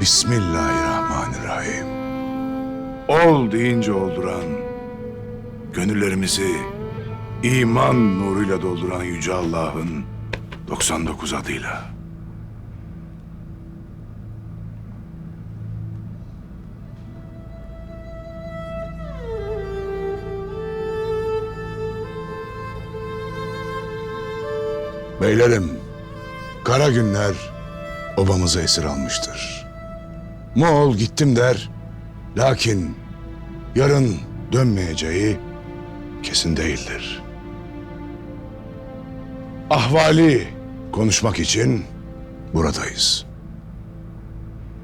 Bismillahirrahmanirrahim. Ol deyince olduran, gönüllerimizi iman nuruyla dolduran Yüce Allah'ın 99 adıyla. Beylerim, kara günler obamızı esir almıştır. Moğol gittim der, lakin yarın dönmeyeceği kesin değildir. Ahvali konuşmak için buradayız.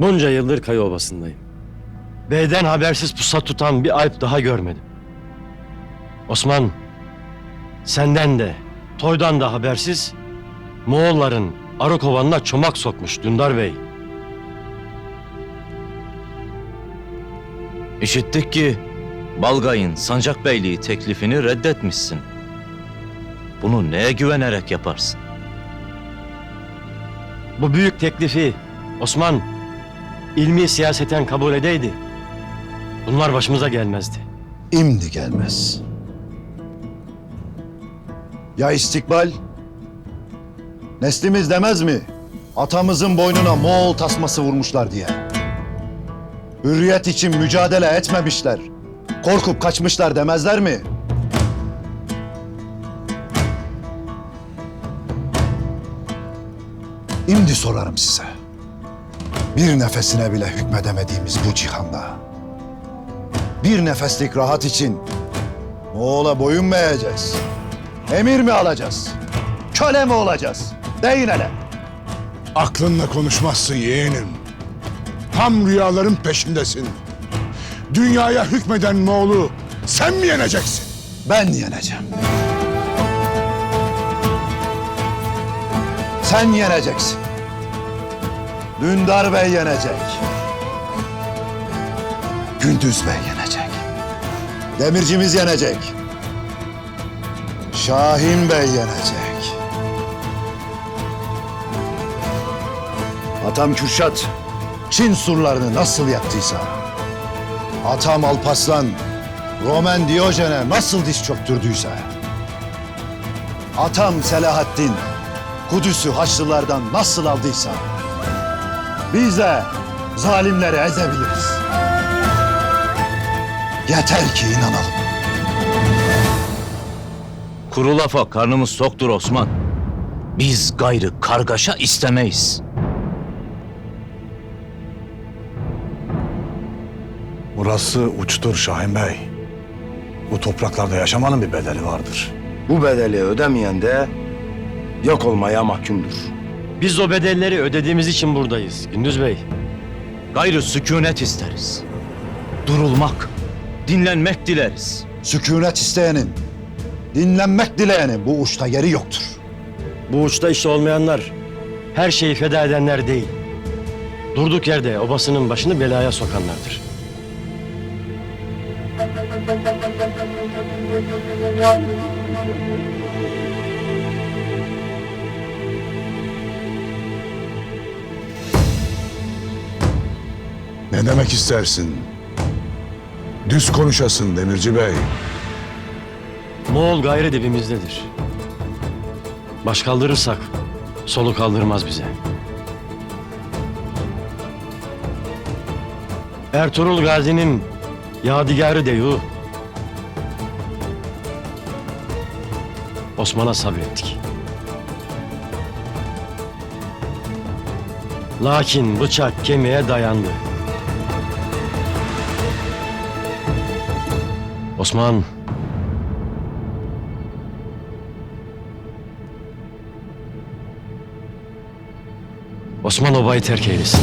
Bunca yıldır Kayı Obası'ndayım. Beyden habersiz pusat tutan bir alp daha görmedim. Osman, senden de, Toy'dan da habersiz Moğolların Arı çomak sokmuş Dündar Bey. İşittik ki Balgay'ın Sancak Beyliği teklifini reddetmişsin. Bunu neye güvenerek yaparsın? Bu büyük teklifi Osman ilmi siyaseten kabul edeydi. Bunlar başımıza gelmezdi. İmdi gelmez. Ya istikbal? Neslimiz demez mi? Atamızın boynuna Moğol tasması vurmuşlar diye. Hürriyet için mücadele etmemişler. Korkup kaçmışlar demezler mi? İmdi sorarım size. Bir nefesine bile hükmedemediğimiz bu cihanda. Bir nefeslik rahat için Moğol'a boyun mu eğeceğiz? Emir mi alacağız? Köle mi olacağız? Deyin hele. Aklınla konuşmazsın yeğenim. Tam rüyaların peşindesin. Dünyaya hükmeden Moğol'u sen mi yeneceksin? Ben yeneceğim. Sen yeneceksin. Dündar Bey yenecek. Gündüz Bey yenecek. Demircimiz yenecek. Şahin Bey yenecek. Atam Kürşat Çin surlarını nasıl yaktıysa, atam Alpaslan Roman Diyojen'e nasıl diz çöktürdüyse, atam Selahaddin Kudüs'ü Haçlılardan nasıl aldıysa, biz de zalimleri ezebiliriz. Yeter ki inanalım. Kuru lafa karnımız toktur Osman. Biz gayrı kargaşa istemeyiz. Burası uçtur Şahin Bey. Bu topraklarda yaşamanın bir bedeli vardır. Bu bedeli ödemeyen de yok olmaya mahkumdur. Biz o bedelleri ödediğimiz için buradayız Gündüz Bey. Gayrı sükunet isteriz. Durulmak, dinlenmek dileriz. Sükunet isteyenin, dinlenmek dileyenin bu uçta yeri yoktur. Bu uçta işte olmayanlar her şeyi feda edenler değil. Durduk yerde obasının başını belaya sokanlardır. Ne demek istersin? Düz konuşasın Demirci Bey. Moğol gayrı dibimizdedir. Baş kaldırırsak solu kaldırmaz bize. Ertuğrul Gazi'nin yadigarı deyu. Osman'a sabrettik. Lakin bıçak kemiğe dayandı. Osman Osman obayı terk eylesin.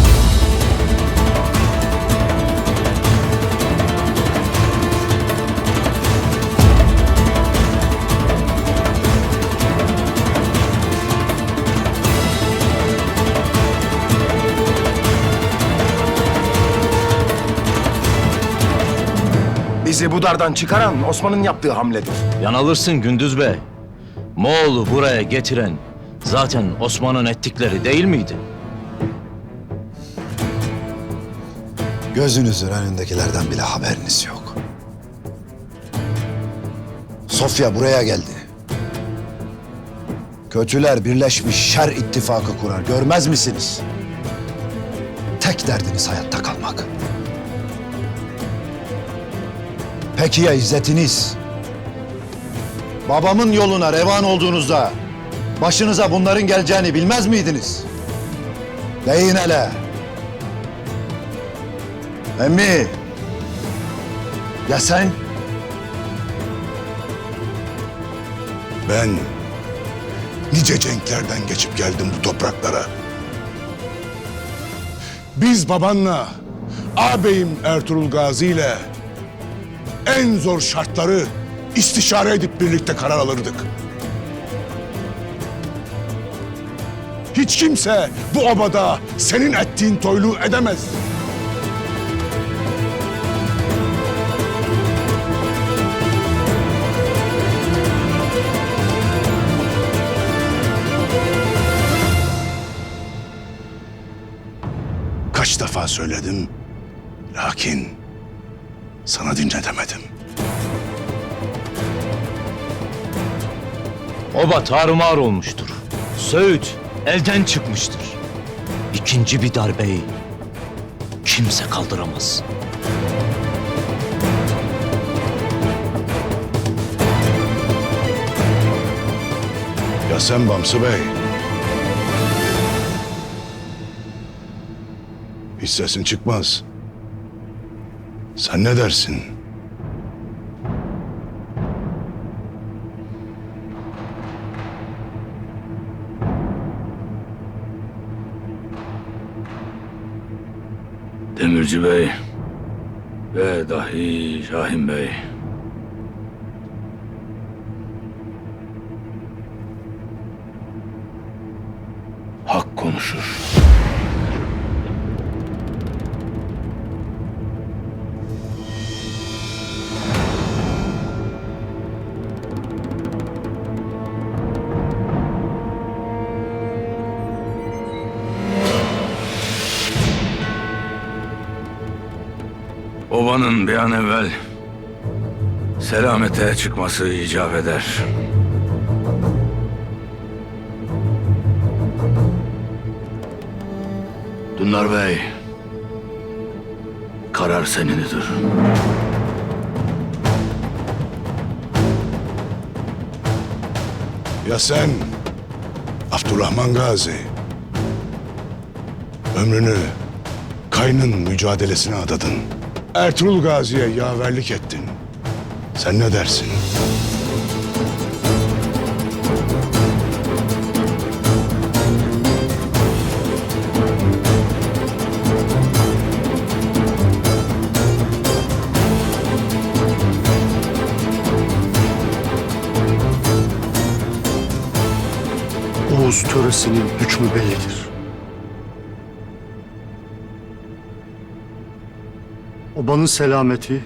Bizi bu dardan çıkaran Osman'ın yaptığı hamledir. Yanılırsın Gündüz Bey. Moğol'u buraya getiren zaten Osman'ın ettikleri değil miydi? Gözünüzün önündekilerden bile haberiniz yok. Sofya buraya geldi. Kötüler birleşmiş şer ittifakı kurar. Görmez misiniz? Tek derdiniz hayatta kalmak. Peki ya izzetiniz? Babamın yoluna revan olduğunuzda başınıza bunların geleceğini bilmez miydiniz? Deyin hele. Emmi. Ya sen? Ben nice cenklerden geçip geldim bu topraklara. Biz babanla, ağabeyim Ertuğrul Gazi ile en zor şartları istişare edip birlikte karar alırdık. Hiç kimse bu obada senin ettiğin toyluğu edemez. Kaç defa söyledim, lakin sana dinletemedim. Oba tarumar olmuştur. Söğüt elden çıkmıştır. İkinci bir darbeyi kimse kaldıramaz. Ya sen Bamsı Bey? Hiç sesin çıkmaz. Sen ne dersin? Demirci Bey ve dahi Şahin Bey. Hak konuşur. Obanın bir an evvel selamete çıkması icap eder. Dündar Bey, karar senindir. Ya sen Abdurrahman Gazi ömrünü kaynın mücadelesine adadın. Ertuğrul Gazi'ye yaverlik ettin. Sen ne dersin? Oğuz töresinin hükmü bellidir. Obanın selameti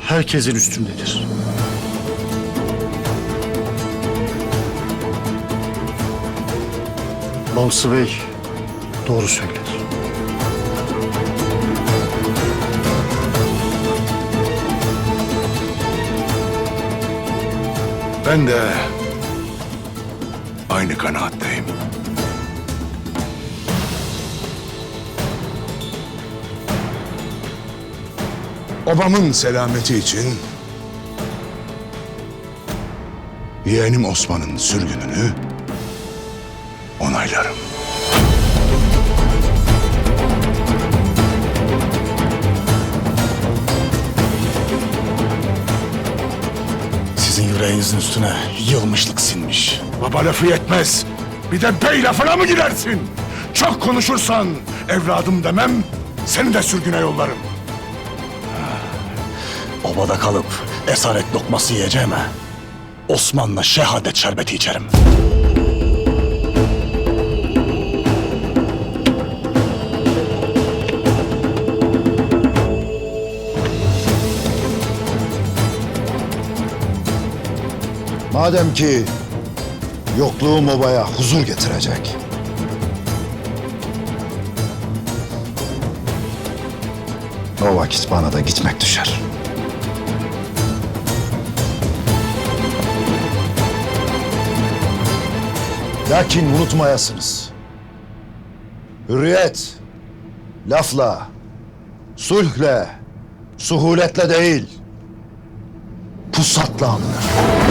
herkesin üstündedir. Bamsı Bey doğru söyler. Ben de aynı kanaatteyim. Obamın selameti için yeğenim Osman'ın sürgününü onaylarım. Sizin yüreğinizin üstüne yılmışlık sinmiş. Baba lafı yetmez. Bir de bey lafına mı gidersin? Çok konuşursan evladım demem, seni de sürgüne yollarım. Obada kalıp esaret lokması yiyeceğime Osman'la şehadet şerbeti içerim. Madem ki yokluğum obaya huzur getirecek. O vakit bana da gitmek düşer. Lakin unutmayasınız. Hürriyet lafla, sulhle, suhuletle değil, pusatla alınır.